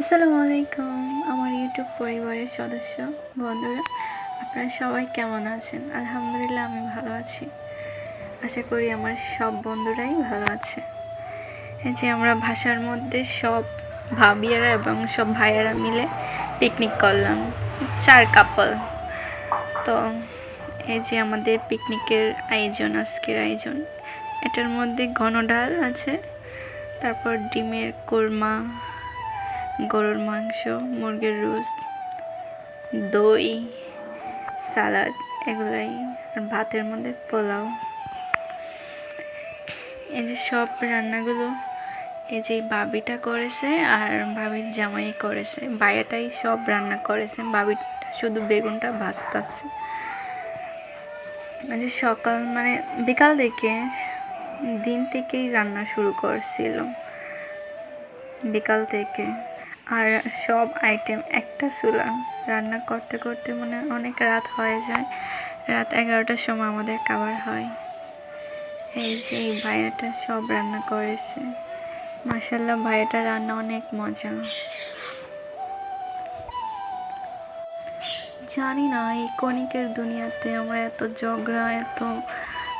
আসসালামু আলাইকুম, আমার ইউটিউব পরিবারের সদস্য, বন্ধুরা, আপনারা সবাই কেমন আছেন? আলহামদুলিল্লাহ, আমি ভালো আছি। আশা করি আমার সব বন্ধুরাই ভালো আছে। এই যে আমরা ভাষার মধ্যে সব ভাবিয়ারা এবং সব ভাইয়ারা মিলে পিকনিক করলাম, চার কাপল তো এই যে আমাদের পিকনিকের আয়োজন, আজকের আয়োজন। এটার মধ্যে ঘন ডাল আছে, তারপর ডিমের কোরমা গরুর মাংস, মুরগির রোস্ট, দই, সালাদ, এগুলাই, আর ভাতের মধ্যে পোলাও। এই যে সব রান্নাগুলো, এই যে বাবিটা করেছে আর বাবির জামাই করেছে বায়াটাই সব রান্না করেছে বাবিটা শুধু বেগুনটা ভাজতাছে। যে সকাল মানে বিকাল থেকে দিন থেকেই রান্না শুরু করছিল বিকাল থেকে। আর সব আইটেম, একটা চুলা। রান্না করতে করতে মানে অনেক রাত হয়ে যায়। রাত এগারোটার সময় আমাদের খাবার হয়। এই যে এই ভাইয়াটা সব রান্না করেছে। মাসাল্লাহ ভাইয়াটা রান্না অনেক মজা। জানি না, এই কণিকের দুনিয়াতে আমরা এত ঝগড়া, এত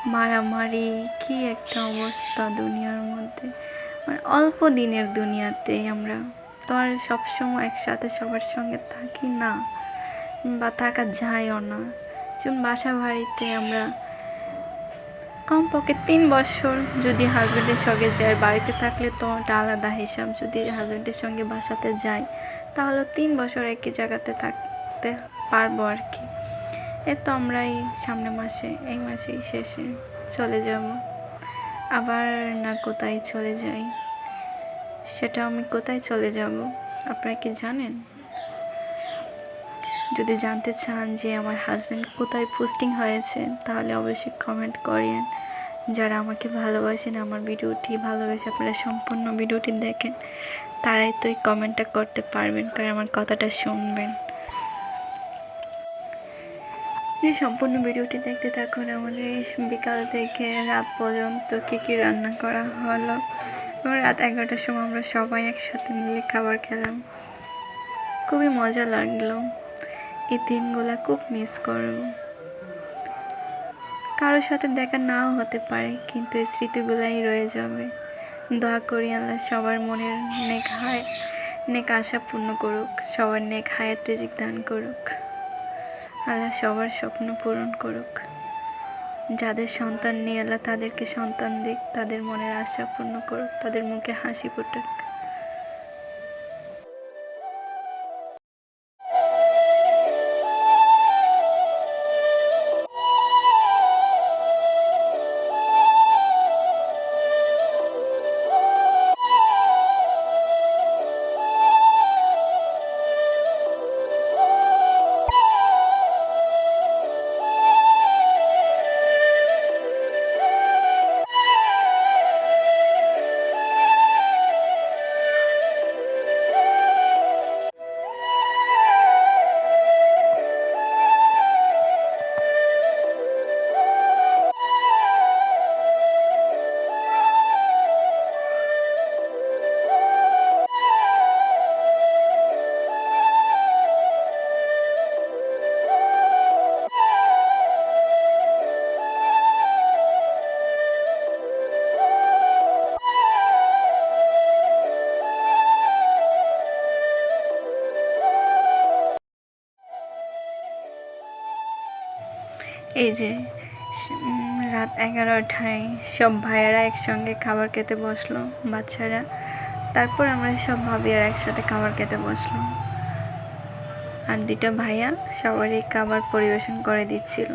মারামারি, কি একটা অবস্থা দুনিয়ার মধ্যে। মানে অল্প দিনের দুনিয়াতে আমরা তো আর সবসময় একসাথে সবার সঙ্গে থাকি না বা থাকা যায়ও না। যেমন বাসা বাড়িতে আমরা কমপক্ষে তিন বছর যদি হাজব্যান্ডের সঙ্গে যাই, বাড়িতে থাকলে তো ওটা আলাদা হিসাব। যদি হাজব্যান্ডের সঙ্গে বাসাতে যাই, তাহলে তিন বছর একই জায়গাতে থাকতে পারব আর কি। এ তো আমরা এই সামনে মাসে, এই মাসেই শেষে চলে যাব। আবার না কোথায় চলে যাই। সেটা আমি কোথায় চলে যাব? আপনারা কি জানেন? যদি জানতে চান যে আমার হাজব্যান্ড কোথায় পোস্টিং হয়েছে, তাহলে অবশ্যই কমেন্ট করেন। যারা আমাকে ভালোবাসেন, আমার ভিডিওটি ভালোবাসে আপনারা সম্পূর্ণ ভিডিওটি দেখেন, তারাই তো এই কমেন্টটা করতে পারবেন, কারণ আমার কথাটা শুনবেন। এই সম্পূর্ণ ভিডিওটি দেখতে থাকুন আমাদের বিকাল থেকে রাত পর্যন্ত কী কী রান্না করা হলো। এবং রাত এগারোটার সময় আমরা সবাই একসাথে মিলে খাবার খেলাম। খুবই মজা লাগল। এই দিনগুলো খুব মিস করব কারোর সাথে দেখা নাও হতে পারে, কিন্তু এই স্মৃতিগুলাই রয়ে যাবে। দোয়া করি আল্লাহ সবার মনের নেক হায়, নেক আশা পূর্ণ করুক, সবার নেক হায়াত রিজিক দান করুক। আল্লাহ সবার স্বপ্ন পূরণ করুক। যাদের সন্তান নিয়ে আল্লাহ তাদেরকে সন্তান দিক, তাদের মনের আশা পূর্ণ করুক, তাদের মুখে হাসি ফুটুক। এই যে রাত এগারোটায় সব ভাইয়ারা একসঙ্গে খাবার খেতে বসল, বাচ্চারা। তারপর আমরা সব ভাবিয়ারা একসাথে খাবার খেতে বসল। আর দুটা ভাইয়া সবারই খাবার পরিবেশন করে দিচ্ছিল।